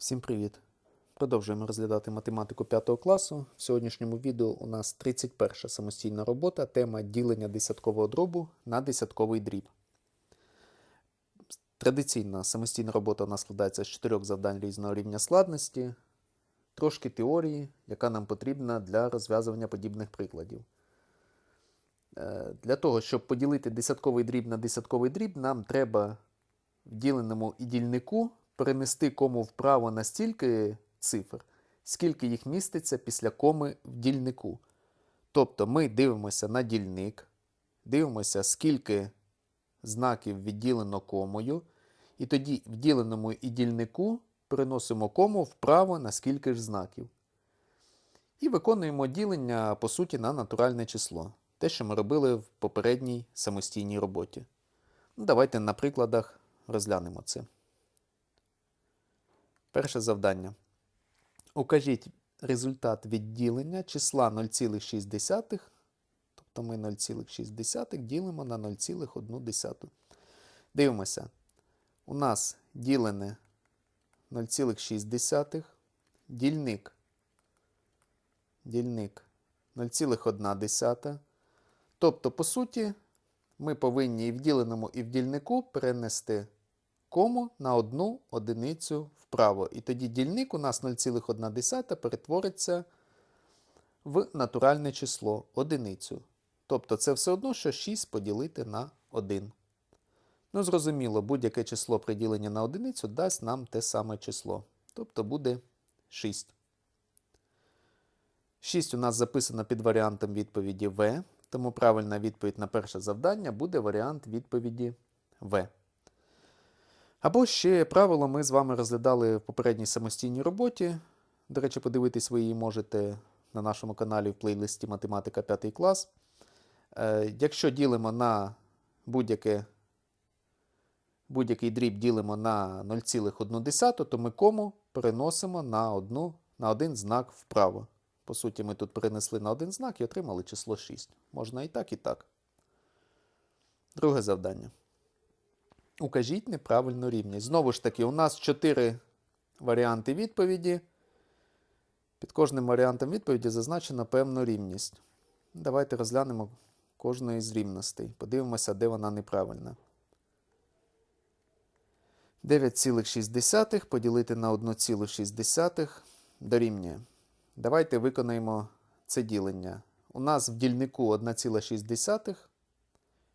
Всім привіт! Продовжуємо розглядати математику 5 класу. В сьогоднішньому відео у нас 31 самостійна робота, тема ділення десяткового дробу на десятковий дріб. Традиційна самостійна робота у нас складається з чотирьох завдань різного рівня складності, трошки теорії, яка нам потрібна для розв'язування подібних прикладів. Е, Для того, щоб поділити десятковий дріб на десятковий дріб, нам треба в діленому і дільнику перенести кому вправо на стільки цифр, скільки їх міститься після коми в дільнику. Тобто ми дивимося на дільник, дивимося, скільки знаків відділено комою, і тоді в діленому і дільнику переносимо кому вправо на скільки ж знаків. І виконуємо ділення, по суті, на натуральне число. Те, що ми робили в попередній самостійній роботі. Ну, Давайте на прикладах розглянемо це. Перше завдання. Укажіть результат відділення числа 0,6, тобто ми 0,6 ділимо на 0,1. Дивимося. У нас ділене 0,6, дільник, дільник 0,1. Тобто, по суті, ми повинні і в діленому, і в дільнику перенести кому на одну одиницю вправо. І тоді дільник у нас 0,1 перетвориться в натуральне число одиницю. Тобто це все одно, що 6 поділити на 1. Ну, зрозуміло, будь-яке число при діленні на одиницю дасть нам те саме число. Тобто буде 6. 6 у нас записано під варіантом відповіді В, тому правильна відповідь на перше завдання буде варіант відповіді В. Або ще правило ми з вами розглядали в попередній самостійній роботі. До речі, подивитись ви її можете на нашому каналі в плейлисті Математика 5 клас. Е, Якщо ділимо на будь-яке, будь-який дріб ділимо на 0,1, то ми кому переносимо на, одну, на один знак вправо. По суті, ми тут перенесли на один знак і отримали число 6. Можна і так, і так. Друге завдання. Укажіть неправильну рівність. Знову ж таки, у нас чотири варіанти відповіді. Під кожним варіантом відповіді зазначена певна рівність. Давайте розглянемо кожну із рівностей. Подивимося, де вона неправильна. 9,6 поділити на 1,6 дорівнює. Давайте виконаємо це ділення. У нас в дільнику 1,6,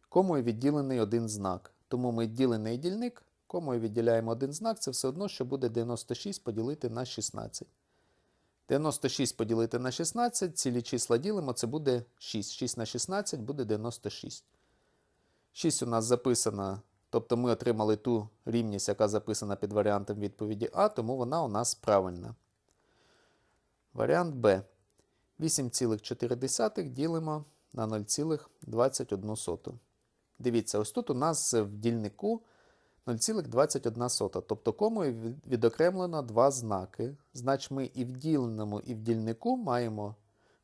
комою відділений один знак. Тому ми ділений дільник, комою відділяємо один знак, це все одно, що буде 96 поділити на 16. 96 поділити на 16, цілі числа ділимо, це буде 6. 6 на 16 буде 96. 6 у нас записана, тобто ми отримали ту рівність, яка записана під варіантом відповіді А, тому вона у нас правильна. Варіант Б. 8,4 ділимо на 0,21. Дивіться, ось тут у нас в дільнику 0,21. Тобто комою відокремлено два знаки. Значить, ми і в діленому, і в дільнику маємо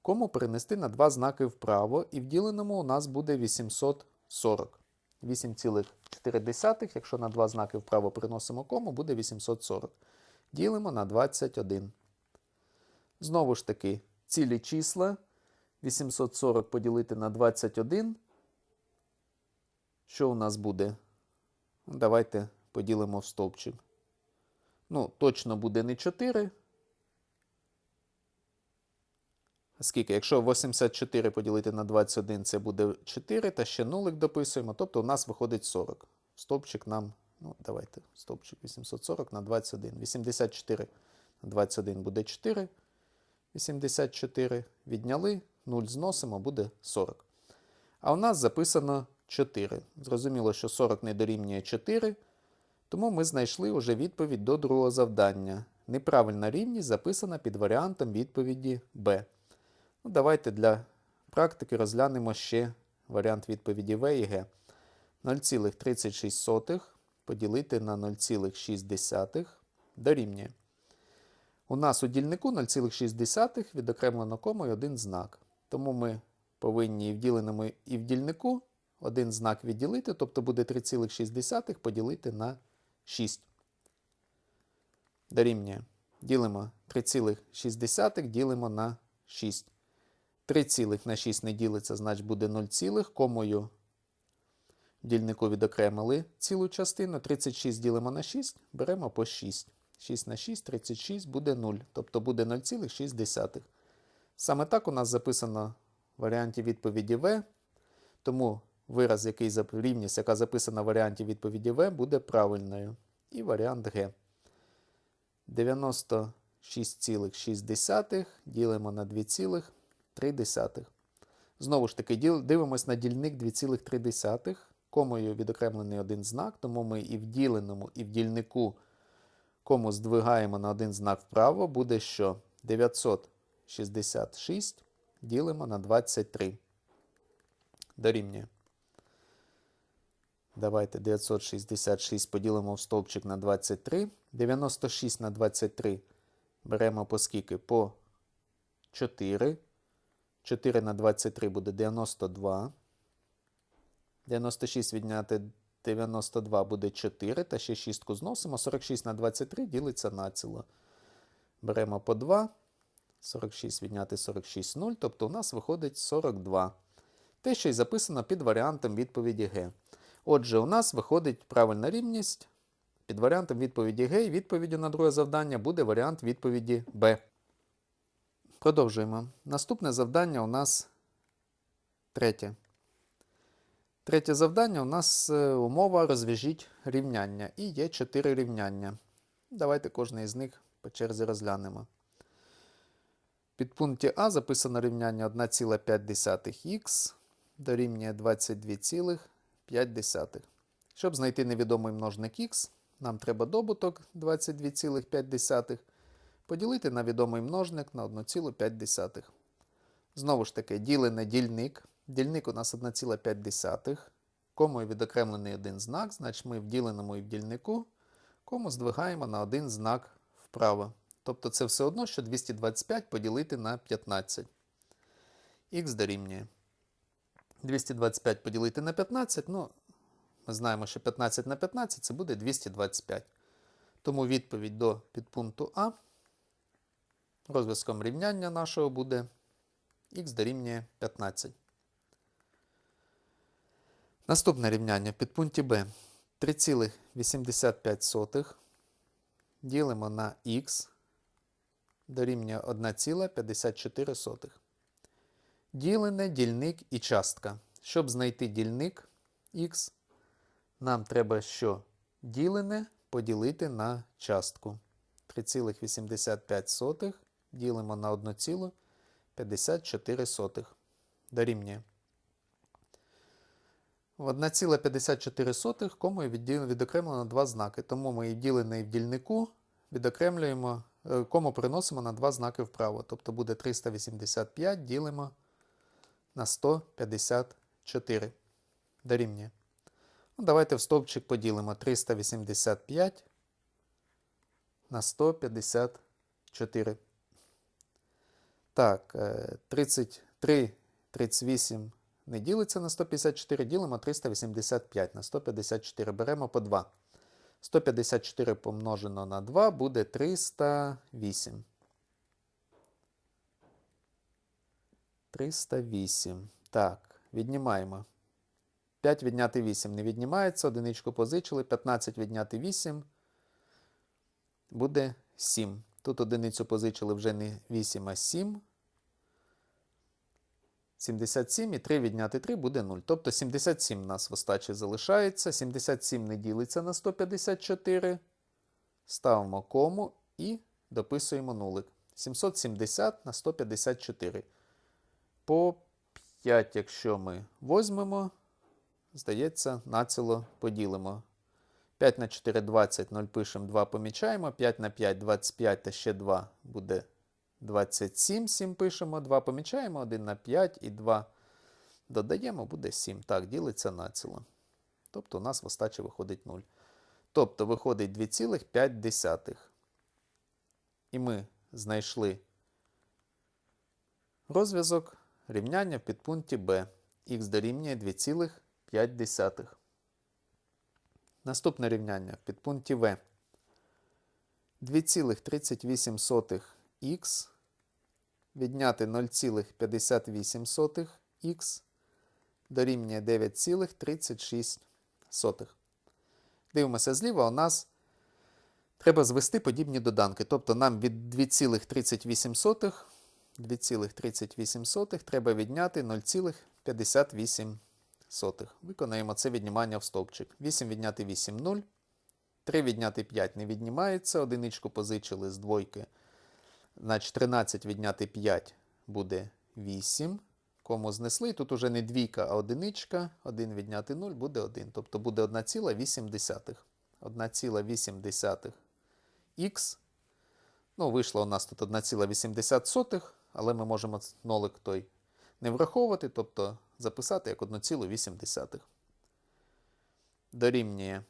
кому перенести на два знаки вправо, і в діленому у нас буде 840. 8,4, якщо на два знаки вправо переносимо кому, буде 840. Ділимо на 21. Знову ж таки, цілі числа 840 поділити на 21. Що у нас буде? Давайте поділимо в стовпчик. Ну, точно буде не 4. А Скільки? Якщо 84 поділити на 21, це буде 4, та ще нулик дописуємо, тобто у нас виходить 40. Стовпчик нам, ну, давайте, стовпчик 840 на 21. 84 на 21 буде 4. 84 відняли, 0 зносимо, буде 40. А у нас записано 4. Зрозуміло, що 40 не дорівнює 4, тому ми знайшли вже відповідь до другого завдання. Неправильна рівність записана під варіантом відповіді Б. Ну, Давайте для практики розглянемо ще варіант відповіді В і Г. 0,36 поділити на 0,6 дорівнює. У нас у дільнику 0,6 відокремлено комою один знак. Тому ми повинні і в діленому, і в дільнику один знак відділити, тобто буде 3,6 поділити на 6. Дорівнює. Ділимо 3,6 ділимо на 6. 3 цілих на 6 не ділиться, значить буде 0, цілих. комою дільнику відокремили цілу частину. 36 ділимо на 6, беремо по 6. 6 на 6, 36 буде 0, тобто буде 0,6. Саме так у нас записано в варіанті відповіді В, тому вираз, який рівність, яка записана в варіанті відповіді В, буде правильною. І варіант Г. 96,6 ділимо на 2,3. Знову ж таки, дивимось на дільник 2,3. Комою відокремлений один знак, тому ми і в діленому, і в дільнику кому здвигаємо на один знак вправо, буде що 966 ділимо на 23. Дорівнює. Давайте 966 поділимо в стовпчик на 23. 96 на 23 беремо по скільки? По 4. 4 на 23 буде 92. 96 відняти 92 буде 4, та ще 6 зносимо. 46 на 23 ділиться націло. Беремо по 2. 46 відняти 46 0, тобто у нас виходить 42. Те, що й записано під варіантом відповіді Г. Отже, у нас виходить правильна рівність. Під варіантом відповіді Г і відповіддю на друге завдання буде варіант відповіді Б. Продовжуємо. Наступне завдання у нас третє. Третє завдання у нас е, умова розв'яжіть рівняння. І є чотири рівняння. Давайте кожне із них по черзі розглянемо. Під пункті А записано рівняння 1,5х дорівнює 22,5. Щоб знайти невідомий множник х, нам треба добуток 22,5 поділити на відомий множник на 1,5. Знову ж таки, ділене дільник. Дільник у нас 1,5. Комою відокремлений один знак, значить ми в діленому і в дільнику кому здвигаємо на один знак вправо. Тобто це все одно, що 225 поділити на 15. Х дорівнює. 225 поділити на 15, ну, ми знаємо, що 15 на 15 це буде 225. Тому відповідь до підпункту А розв'язком рівняння нашого буде х дорівнює 15. Наступне рівняння в підпункті Б 3,85 ділимо на х дорівнює 1,54. Ділене, дільник і частка. Щоб знайти дільник х, нам треба що ділене поділити на частку. 3,85 ділимо на 1,54 дорівнює. В 1,54 комою відокремлено два знаки, тому ми і ділене і в дільнику відокремлюємо, е, кому переносимо на два знаки вправо. Тобто буде 385 ділимо на 154 дорівнює. Ну, давайте в стовпчик поділимо 385 на 154. Так, е, 33, 38 не ділиться на 154, ділимо 385 на 154. Беремо по 2. 154 помножено на 2 буде 308. 308. Так, віднімаємо. 5 відняти 8 не віднімається, одиничку позичили, 15 відняти 8 буде 7. Тут одиницю позичили вже не 8, а 7. 77 і 3 відняти 3 буде 0. Тобто 77 у нас в остачі залишається. 77 не ділиться на 154. Ставимо кому і дописуємо нулик. 770 на 154. По 5, якщо ми возьмемо, здається, націло поділимо. 5 на 4 20, 0 пишемо, 2 помічаємо. 5 на 5 25 та ще 2 буде 27, 7 пишемо, 2 помічаємо, 1 на 5 і 2 додаємо, буде 7. Так, ділиться націло. Тобто у нас в остачі виходить 0. Тобто виходить 2,5. І ми знайшли розв'язок рівняння в підпункті b. Х дорівнює 2,5. Наступне рівняння в підпункті В. 2,38х відняти 0,58х дорівнює 9,36. Дивимося зліва, у нас треба звести подібні доданки. Тобто нам від 2,38 2,38 треба відняти 0,58. Виконаємо це віднімання в стовпчик. 8 відняти 8 0. 3 відняти 5 не віднімається. Одиничку позичили з двойки. Значить, 13 відняти 5 буде 8. Кому знесли, тут уже не двійка, а одиничка. 1 відняти 0 буде 1. Тобто буде 1,8. 1,8 х. Ну, вийшло у нас тут 1,80, але ми можемо нолик той не враховувати, тобто записати як 1,8. Дорівнює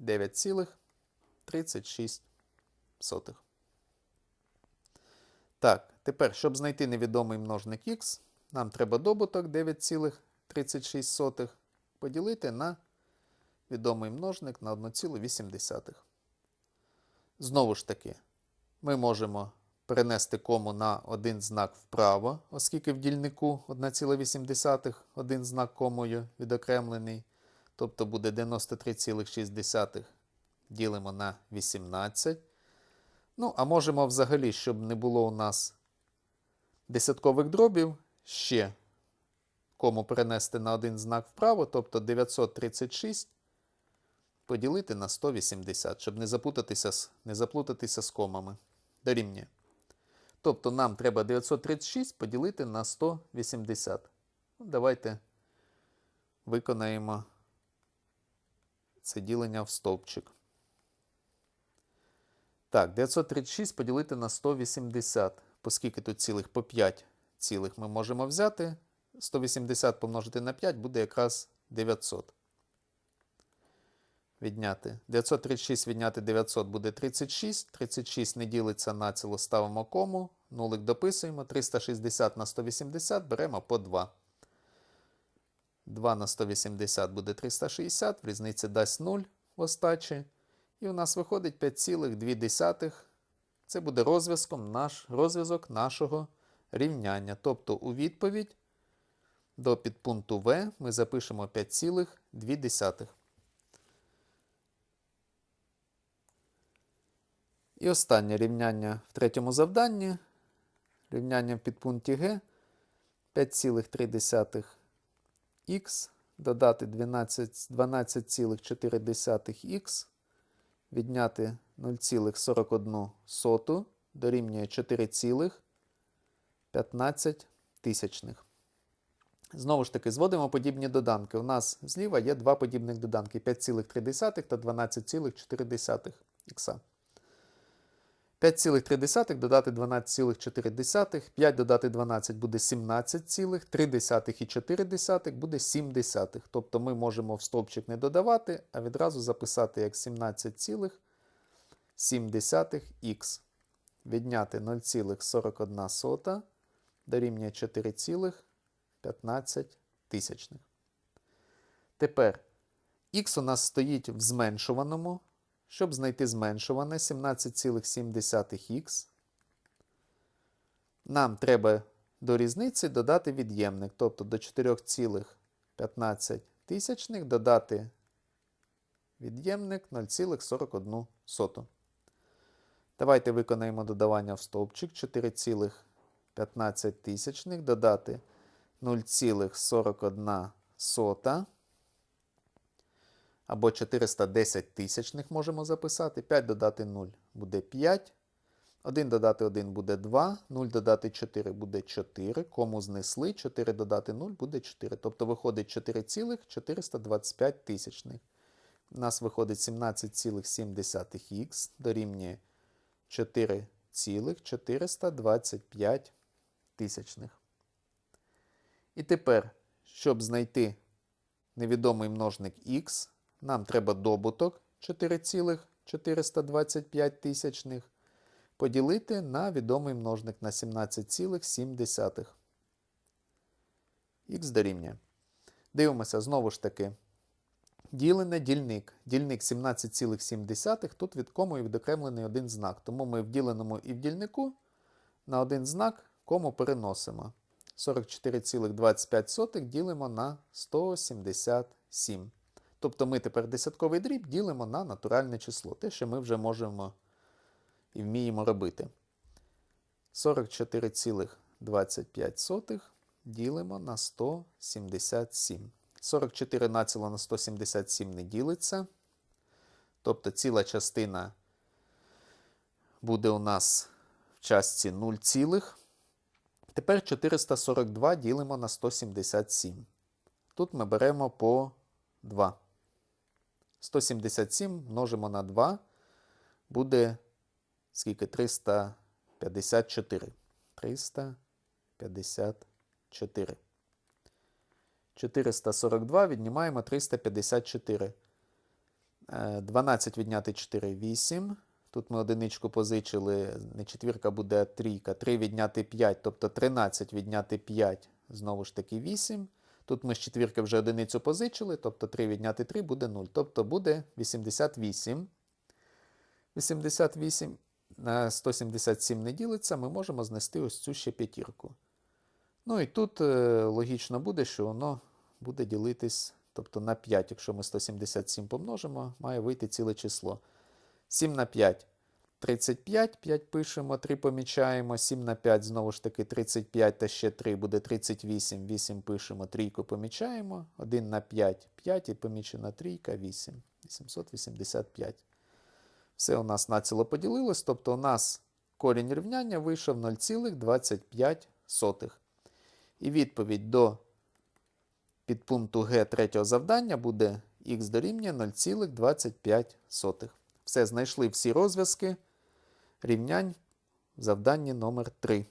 9,36. Так, тепер, щоб знайти невідомий множник х, нам треба добуток 9,36 поділити на відомий множник на 1,8. Знову ж таки, ми можемо перенести кому на один знак вправо, оскільки в дільнику 1,8 один знак комою відокремлений. Тобто буде 93,6 ділимо на 18. Ну, а можемо взагалі, щоб не було у нас десяткових дробів, ще кому перенести на один знак вправо, тобто 936 поділити на 180, щоб не заплутатися не заплутатися з комами. Дорівнює. Тобто нам треба 936 поділити на 180. Ну, Давайте виконаємо це ділення в стовпчик. Так, 936 поділити на 180. Оскільки тут цілих по 5 цілих ми можемо взяти. 180 помножити на 5 буде якраз 900. Відняти. 936 відняти 900 буде 36. 36 не ділиться на ціло, ставимо кому. Нулик дописуємо. 360 на 180 беремо по 2. 2 на 180 буде 360. В різниці дасть 0 в остачі. І у нас виходить 5,2. Це буде розв'язком наш, розв'язок нашого рівняння. Тобто у відповідь до підпункту В ми запишемо 5,2. І останнє рівняння в третьому завданні. Рівняння в підпункті Г 5,3х додати 12,4х відняти 0,41 дорівнює 4,15 тисячних. Знову ж таки, зводимо подібні доданки. У нас зліва є два подібних доданки 5,3 та 12,4 х. 5,3 додати 12,4, 5 додати 12 буде 17,3 і 4 буде 7. Тобто ми можемо в стовпчик не додавати, а відразу записати як 17,7х. Відняти 0,41 дорівнює 4,15 тисячних. Тепер х у нас стоїть в зменшуваному. Щоб знайти зменшуване 17,7х, нам треба до різниці додати від'ємник, тобто до 4,15 тисячних додати від'ємник 0,41. Давайте виконаємо додавання в стовпчик 4,15 тисячних додати 0,41 або 410 тисячних можемо записати. 5 додати 0 буде 5. 1 додати 1 буде 2, 0 додати 4 буде 4. Кому знесли 4 додати 0 буде 4. Тобто виходить 4,425 тисячних. У нас виходить 17,7х дорівнює 4,425 тисячних. І тепер, щоб знайти невідомий множник х, нам треба добуток 4,425 тисячних поділити на відомий множник на 17,7. Х дорівнює. Дивимося знову ж таки. Ділене дільник. Дільник 17,7. Тут від кому і відокремлений один знак. Тому ми в діленому і в дільнику на один знак кому переносимо. 44,25 ділимо на 177. Тобто ми тепер десятковий дріб ділимо на натуральне число. Те, що ми вже можемо і вміємо робити. 44,25 ділимо на 177. 44 націло на 177 не ділиться. Тобто ціла частина буде у нас в частці 0, цілих. Тепер 442 ділимо на 177. Тут ми беремо по 2. 177 множимо на 2. Буде скільки? 354. 354. 442 віднімаємо 354. 12 відняти 4 8. Тут ми одиничку позичили, не четвірка буде, а трійка. 3 відняти 5, тобто 13 відняти 5, знову ж таки 8. Тут ми з четвірки вже одиницю позичили, тобто 3 відняти 3 буде 0. Тобто буде 88. 88 на 177 не ділиться, ми можемо знести ось цю ще п'ятірку. Ну і тут е, логічно буде, що воно буде ділитись тобто на 5, якщо ми 177 помножимо, має вийти ціле число. 7 на 5 35, 5 пишемо, 3 помічаємо, 7 на 5, знову ж таки, 35 та ще 3 буде 38, 8 пишемо, трійку помічаємо, 1 на 5, 5 і помічена трійка, 8, 885. Все у нас націло поділилось, тобто у нас корінь рівняння вийшов 0,25. І відповідь до підпункту Г третього завдання буде х дорівнює 0,25. Все, знайшли всі розв'язки рівнянь в завданні номер 3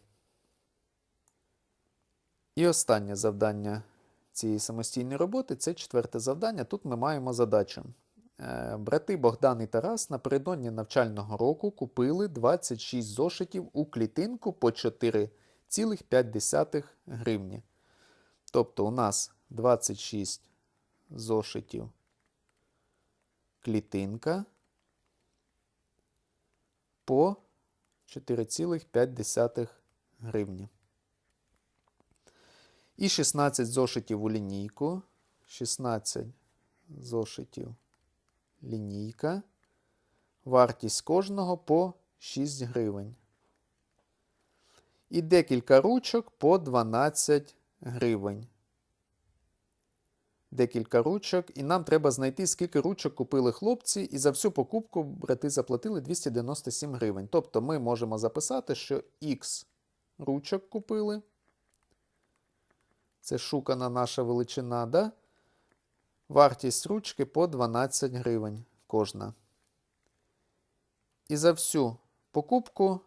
І останнє завдання цієї самостійної роботи це четверте завдання. Тут ми маємо задачу. Е, брати Богдан і Тарас напередодні навчального року купили 26 зошитів у клітинку по 4,5 гривні. Тобто у нас 26 зошитів клітинка по 4,5 гривні. І 16 зошитів у лінійку. 16 зошитів лінійка. Вартість кожного по 6 гривень. І декілька ручок по 12 гривень. Декілька ручок. І нам треба знайти, скільки ручок купили хлопці, і за всю покупку брати заплатили 297 гривень. Тобто ми можемо записати, що Х ручок купили. Це шукана наша величина. да? Вартість ручки по 12 гривень кожна. І за всю покупку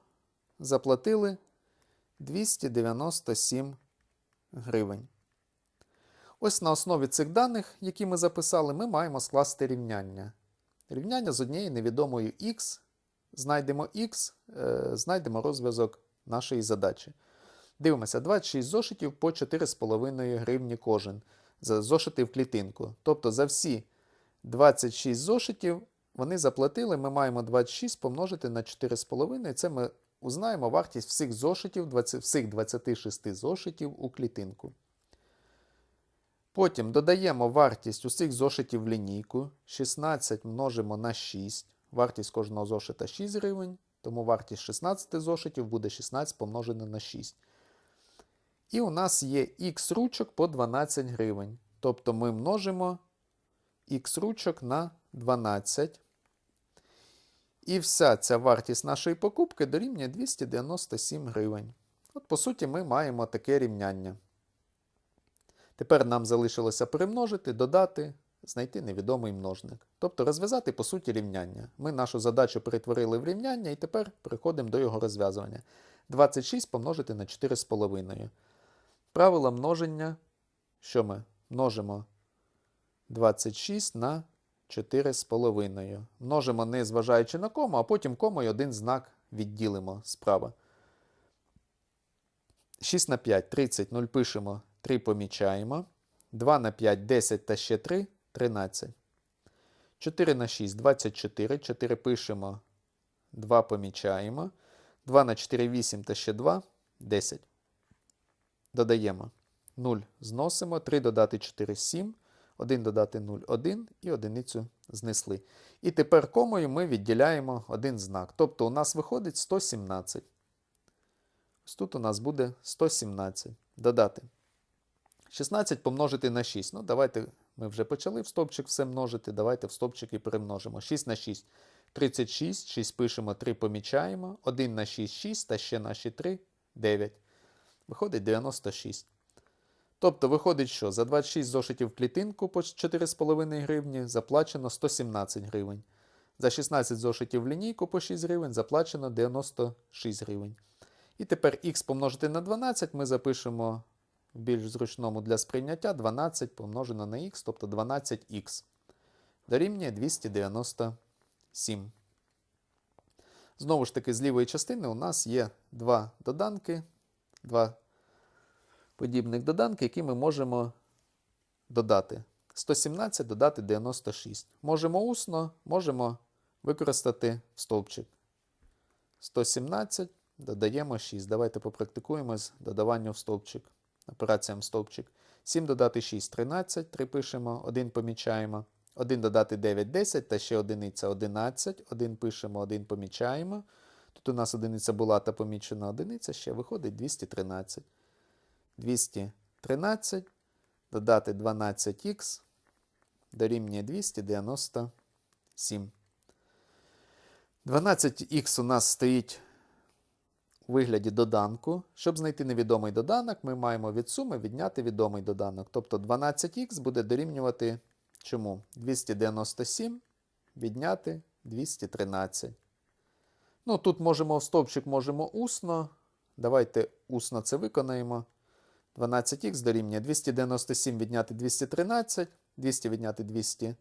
заплатили 297 гривень. Ось на основі цих даних, які ми записали, ми маємо скласти рівняння. Рівняння з однією невідомою х. Знайдемо х, е, знайдемо розв'язок нашої задачі. Дивимося, 26 зошитів по 4,5 гривні кожен. Зошити в клітинку. Тобто за всі 26 зошитів вони заплатили. Ми маємо 26 помножити на 4,5. І це ми узнаємо вартість всіх зошитів, 20, всіх 26 зошитів у клітинку. Потім додаємо вартість усіх зошитів в лінійку. 16 множимо на 6. Вартість кожного зошита 6 гривень. Тому вартість 16 зошитів буде 16 помножене на 6. І у нас є х ручок по 12 гривень. Тобто ми множимо х ручок на 12. І вся ця вартість нашої покупки дорівнює 297 гривень. От, по суті, ми маємо таке рівняння. Тепер нам залишилося перемножити, додати, знайти невідомий множник. Тобто розв'язати, по суті, рівняння. Ми нашу задачу перетворили в рівняння і тепер переходимо до його розв'язування. 26 помножити на 4,5. Правило множення. Що ми множимо 26 на 4,5. Множимо не зважаючи на кому, а потім комою один знак відділимо справа. 6 на 5, 30, 0 пишемо, 3 помічаємо. 2 на 5, 10 та ще 3 13. 4 на 6 24. 4 пишемо, 2 помічаємо. 2 на 4 8 та ще 2 10. Додаємо 0 зносимо, 3 додати 4 7, 1 додати 0 1 і одиницю знесли. І тепер комою ми відділяємо один знак. Тобто у нас виходить 117. Ось тут у нас буде 117. Додати. 16 помножити на 6. Ну, давайте ми вже почали в стовпчик все множити. Давайте в стовпчик і перемножимо. 6 на 6. 36. 6 пишемо, 3 помічаємо. 1 на 6 6, та ще наші 3 9. Виходить 96. Тобто виходить, що за 26 зошитів клітинку по 4,5 гривні заплачено 117 гривень. За 16 зошитів в лінійку по 6 гривень заплачено 96 гривень. І тепер х помножити на 12 ми запишемо більш зручному для сприйняття 12 помножено на х, тобто 12х. Дорівнює 297. Знову ж таки, з лівої частини у нас є два доданки, два подібних доданки, які ми можемо додати. 117 додати 96. Можемо усно, можемо використати стовпчик. 117 додаємо 6. Давайте попрактикуємо з додаванням в стовпчик. Операціям стовпчик. 7 додати 6 13. 3 пишемо, 1 помічаємо. 1 додати 9 10 та ще одиниця 11. 1 пишемо, 1 помічаємо. Тут у нас одиниця була та помічена одиниця, ще виходить 213. 213 додати 12х дорівнює 297. 12х у нас стоїть у вигляді доданку. Щоб знайти невідомий доданок, ми маємо від суми відняти відомий доданок. Тобто 12х буде дорівнювати чому? 297 відняти 213. Ну, тут можемо в стовпчик, можемо усно. Давайте усно це виконаємо. 12х дорівнює 297 відняти 213, 200 відняти 200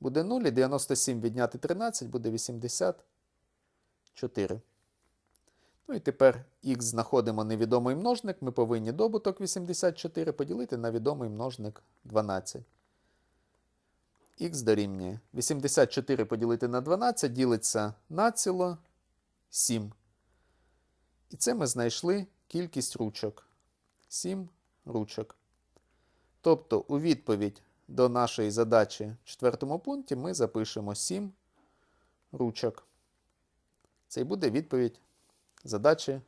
буде 0, і 97 відняти 13 буде 84. Ну і тепер х знаходимо невідомий множник. Ми повинні добуток 84 поділити на відомий множник 12. Х дорівнює 84 поділити на 12 ділиться націло 7. І це ми знайшли кількість ручок. 7 ручок. Тобто, у відповідь до нашої задачі в четвертому пункті ми запишемо 7 ручок. Це і буде відповідь задачі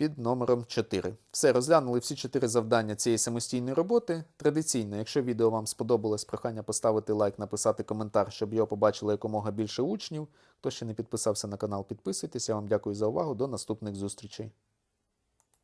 під номером 4. Все, розглянули всі 4 завдання цієї самостійної роботи. Традиційно, якщо відео вам сподобалось, прохання поставити лайк, написати коментар, щоб його побачило якомога більше учнів. Хто ще не підписався на канал, підписуйтесь. Я вам дякую за увагу. До наступних зустрічей.